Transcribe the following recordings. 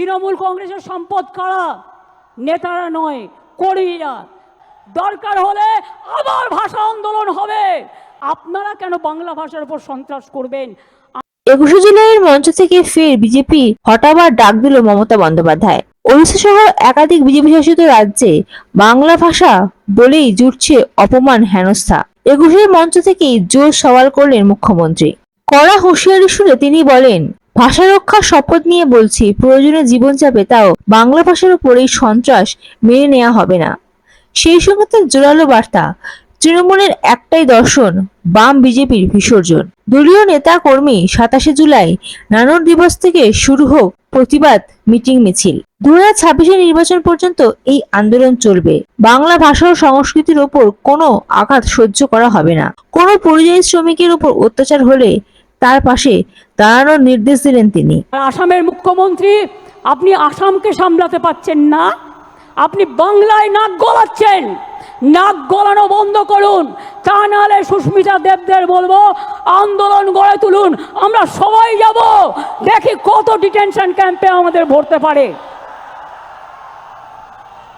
তৃণমূল কংগ্রেসের সম্পদ কারা নেতারা নয় কর্মীরা দরকার হলে আবার ভাষা আন্দোলন হবে। আপনারা কেন বাংলা ভাষার উপর সন্ত্রাস করবেন? একুশে জুলাইয়ের মঞ্চ থেকে ফের বিজেপি হটাবার ডাক দিল মমতা বন্দ্যোপাধ্যায়। ওড়িশা সহ একাধিক বিজেপি শাসিত রাজ্যে বাংলা ভাষা বলেই জুটছে অপমান, হেনস্থা। একুশের মঞ্চ থেকেই জোর সওয়াল করলেন মুখ্যমন্ত্রী। কড়া হুঁশিয়ারি শুনে তিনি বলেন ভাষা রক্ষার শপথ নিয়ে বলছি, প্রয়োজনে জীবন যাবে তাও বাংলা ভাষার উপর এই সন্ত্রাস মেনে নেওয়া হবে না। সেই সঙ্গে তার জোরালো বার্তা, তৃণমূলের একটাই দর্শন, বাম বিজেপির বিসর্জন। দলীয় নেতা কর্মী সাতাশে জুলাই নানর দিবস থেকে শুরু হোক প্রতিবাদ, মিটিং, মিছিল। দু হাজার ছাব্বিশে নির্বাচন পর্যন্ত এই আন্দোলন চলবে। বাংলা ভাষা ও সংস্কৃতির ওপর কোনো আঘাত সহ্য করা হবে না। কোনো পরিযায়ী শ্রমিকের উপর অত্যাচার হলে তার পাশে দাঁড়ানোর নির্দেশ দিলেন তিনি। আসামের মুখ্যমন্ত্রী, আপনি আসামকে সামলাতে পাচ্ছেন না। আপনি বাংলায় নাক গলাচ্ছেন। নাক গলানো বন্ধ করুন। তা নাহলে সুস্মিতা দেবদের বলব, আন্দোলন গড়ে তুলুন। আমরা সবাই যাব। দেখি কত ডিটেনশন ক্যাম্পে আমাদের ভরতে পারে।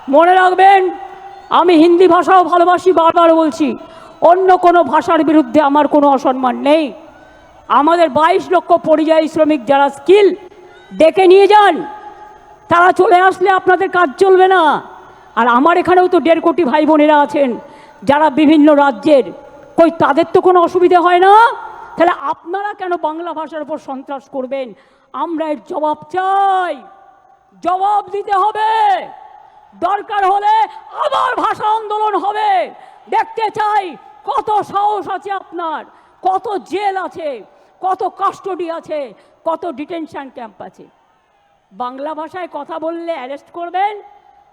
মনে রাখবেন, আমি হিন্দি ভাষাও ভালোবাসি, বারবার বলছি, অন্য কোনো ভাষার বিরুদ্ধে আমার কোনো অসম্মান নেই। আমাদের বাইশ লক্ষ পরিযায়ী শ্রমিক যারা স্কিল ডেকে নিয়ে যান, তারা চলে আসলে আপনাদের কাজ চলবে না। আর আমার এখানেও তো দেড় কোটি ভাই বোনেরা আছেন, যারা বিভিন্ন রাজ্যের, কই তাদের তো কোনো অসুবিধে হয় না? তাহলে আপনারা কেন বাংলা ভাষার উপর সন্ত্রাস করবেন? আমরা এর জবাব চাই। জবাব দিতে হবে। দরকার হলে আবার ভাষা আন্দোলন হবে। দেখতে চাই কত সাহস আছে আপনার, কত জেল আছে। কত কাস্টডি আছে, কত ডিটেনশন ক্যাম্প আছে। বাংলা ভাষায় কথা বললে অ্যারেস্ট করবেন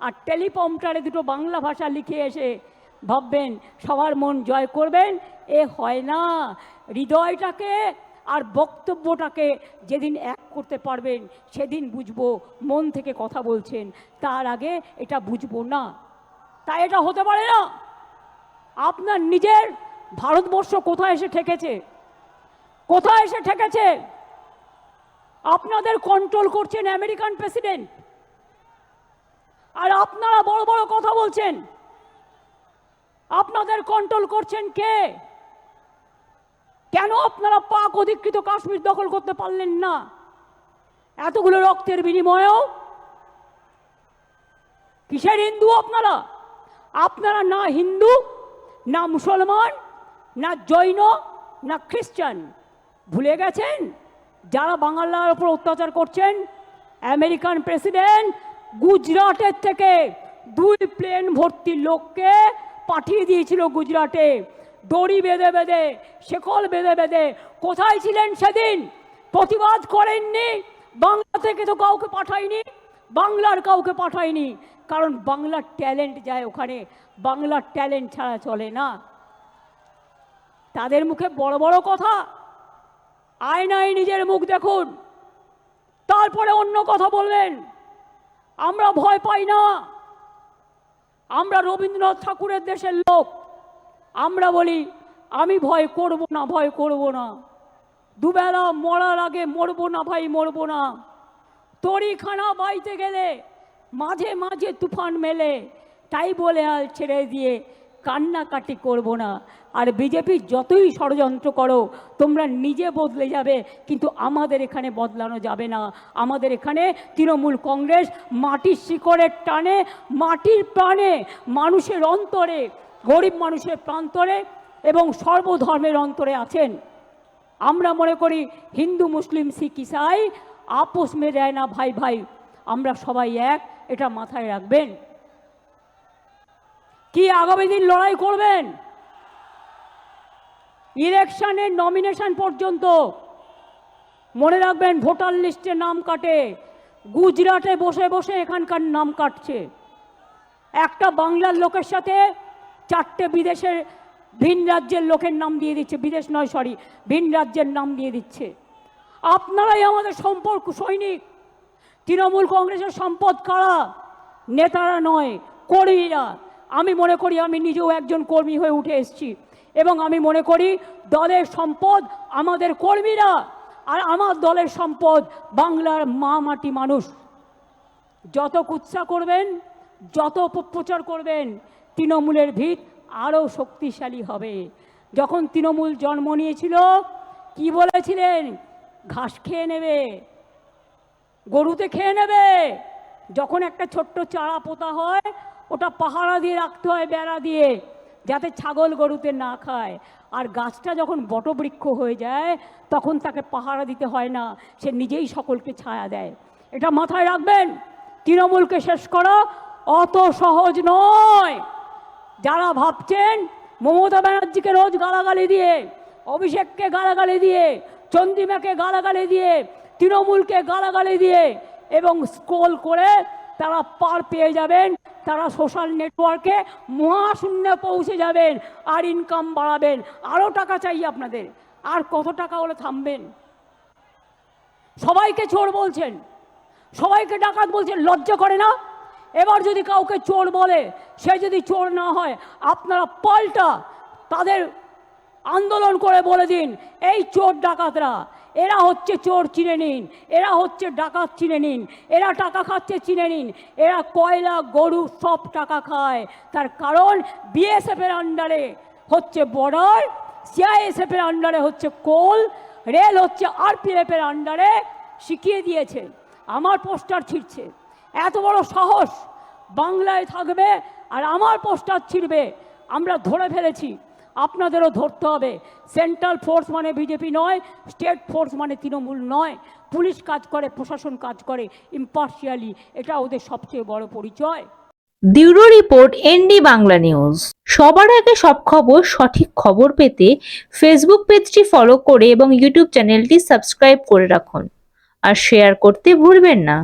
আর টেলিপম্পটারে দুটো বাংলা ভাষা লিখে এসে ভাববেন, সবার মন জয় করবেন, এ হয় না। হৃদয়টাকে আর বক্তব্যটাকে যেদিন এক করতে পারবেন, সেদিন বুঝব মন থেকে কথা বলছেন। তার আগে এটা বুঝব না। তাই এটা হতে পারে না। আপনার নিজের ভারতবর্ষ কোথায় এসে ঠেকেছে? কোথায় এসে ঠেকেছে? আপনাদের কন্ট্রোল করছেন আমেরিকান প্রেসিডেন্ট আর আপনারা বড় বড় কথা বলছেন। আপনাদের কন্ট্রোল করছেন কে? কেন আপনারা পাক অধিকৃত কাশ্মীর দখল করতে পারলেন না? এতগুলো রক্তের বিনিময়েও? কিসের হিন্দু আপনারা? আপনারা না হিন্দু, না মুসলমান, না জৈন, না খ্রিস্টান। ভুলে গেছেন? যারা বাংলার ওপর অত্যাচার করছেন, আমেরিকান প্রেসিডেন্ট গুজরাটের থেকে দুই প্লেন ভর্তি লোককে পাঠিয়ে দিয়েছিল গুজরাটে। দড়ি বেঁধে বেঁধে, শেকল বেঁধে বেঁধে। কোথায় ছিলেন সেদিন? প্রতিবাদ করেননি? বাংলা থেকে তো কাউকে পাঠায়নি। বাংলার কাউকে পাঠায়নি। কারণ বাংলার ট্যালেন্ট যায় ওখানে। বাংলার ট্যালেন্ট ছাড়া চলে না। তাদের মুখে বড় বড় কথা। আয়নায় নিজের মুখ দেখুন। তারপরে অন্য কথা বলবেন। আমরা ভয় পাই না। আমরা রবীন্দ্রনাথ ঠাকুরের দেশের লোক। আমরা বলি, আমি ভয় করব না, ভয় করব না। দুবেলা মরার আগে মরবো না ভাই, মরবো না। তরিখানা বাইতে গেলে মাঝে মাঝে তুফান মেলে। তাই বলে আর ছেড়ে দিয়ে কান্নাকাটি করব না। আর বিজেপি যতই ষড়যন্ত্র করো, তোমরা নিজে বদলে যাবে, কিন্তু আমাদের এখানে বদলানো যাবে না। আমাদের এখানে তৃণমূল কংগ্রেস মাটির শিকড়ের টানে, মাটির প্রাণে, মানুষের অন্তরে, গরিব মানুষের প্রান্তরে এবং সর্বধর্মের অন্তরে আছেন। আমরা মনে করি হিন্দু, মুসলিম, শিখ, ইসাই, আপোষ মে দেয় না ভাই ভাই। আমরা সবাই এক, এটা মাথায় রাখবেন। কি আগামী দিন লড়াই করবেন? ইলেকশনের নমিনেশন পর্যন্ত মনে রাখবেন ভোটার লিস্টে নাম কাটে, গুজরাটে বসে বসে এখানকার নাম কাটছে। একটা বাংলার লোকের সাথে চারটে বিদেশের ভিন রাজ্যের লোকের নাম দিয়ে দিচ্ছে, বিদেশ নয় সরি ভিন রাজ্যের নাম দিয়ে দিচ্ছে। আপনারাই আমাদের সম্পর্ক সৈনিক। তৃণমূল কংগ্রেসের সম্পদ কারা? নেতারা নয়, কর্মীরা। আমি মনে করি আমি নিজেও একজন কর্মী হয়ে উঠে এসেছি। এবং আমি মনে করি দলের সম্পদ আমাদের কর্মীরা। আর আমার দলের সম্পদ বাংলার মা মাটি মানুষ। যত কুৎসা করবেন, যত অপপ্রচার করবেন, তৃণমূলের ভিত আরও শক্তিশালী হবে। যখন তৃণমূল জন্ম নিয়েছিল, কি বলেছিলেন? ঘাস খেয়ে নেবে, গরুতে খেয়ে নেবে। যখন একটা ছোট্ট চারা পোতা হয় ওটা পাহারা দিয়ে রাখতে হয় বেড়া দিয়ে, যাতে ছাগল গরুতে না খায়। আর গাছটা যখন বটবৃক্ষ হয়ে যায়, তখন তাকে পাহারা দিতে হয় না, সে নিজেই সকলকে ছায়া দেয়। এটা মাথায় রাখবেন, তৃণমূলকে শেষ করা, অত সহজ নয়। যারা ভাবছেন মমতা ব্যানার্জিকে রোজ গালাগালি দিয়ে, অভিষেককে গালাগালি দিয়ে চন্দ্রিমাকে গালাগালি দিয়ে, তৃণমূলকে গালাগালি দিয়ে, এবং স্ক্রোল করে তারা পার পেয়ে যাবেন তারা সোশ্যাল নেটওয়ার্কে মহাশূন্যে পৌঁছে যাবেন, আর ইনকাম বাড়াবেন। আরও টাকা চাই আপনাদের। আর কত টাকা হলে থামবেন? সবাইকে চোর বলছেন। সবাইকে ডাকাত বলছেন, লজ্জা করে না? এবার যদি কাউকে চোর বলে, সে যদি চোর না হয়, আপনারা পাল্টা তাদের আন্দোলন করে বলে দিন, এই চোর ডাকাতরা। এরা হচ্ছে চোর চিনে নিন, এরা হচ্ছে ডাকাত চিনে নিন, এরা টাকা খাচ্ছে চিনে নিন, এরা কয়লা, গরু সব টাকা খায়। তার কারণ বিএসএফের আন্ডারে হচ্ছে বর্ডার সিআইএসএফের আন্ডারে হচ্ছে কোল রেল হচ্ছে আরপিএফের আন্ডারে শিখিয়ে দিয়েছে। আমার পোস্টার ছিঁড়ছে। এত বড় সাহস বাংলায় থাকবে আর আমার পোস্টার ছিঁড়বে। আমরা ধরে ফেলেছি। আপনাদেরও ধরতে হবে। সেন্ট্রাল ফোর্স মানে বিজেপি নয় স্টেট ফোর্স মানে তৃণমূল নয়। পুলিশ কাজ করে, প্রশাসন কাজ করে ইম্পার্শিয়ালি এটা ওদের সবচেয়ে বড় পরিচয়। Bureau report, ND Bangla news. সবার আগে সব খবর, সঠিক খবর পেতে ফেসবুক পেজটি ফলো করে এবং ইউটিউব চ্যানেলটি সাবস্ক্রাইব করে রাখুন। আর শেয়ার করতে ভুলবেন না।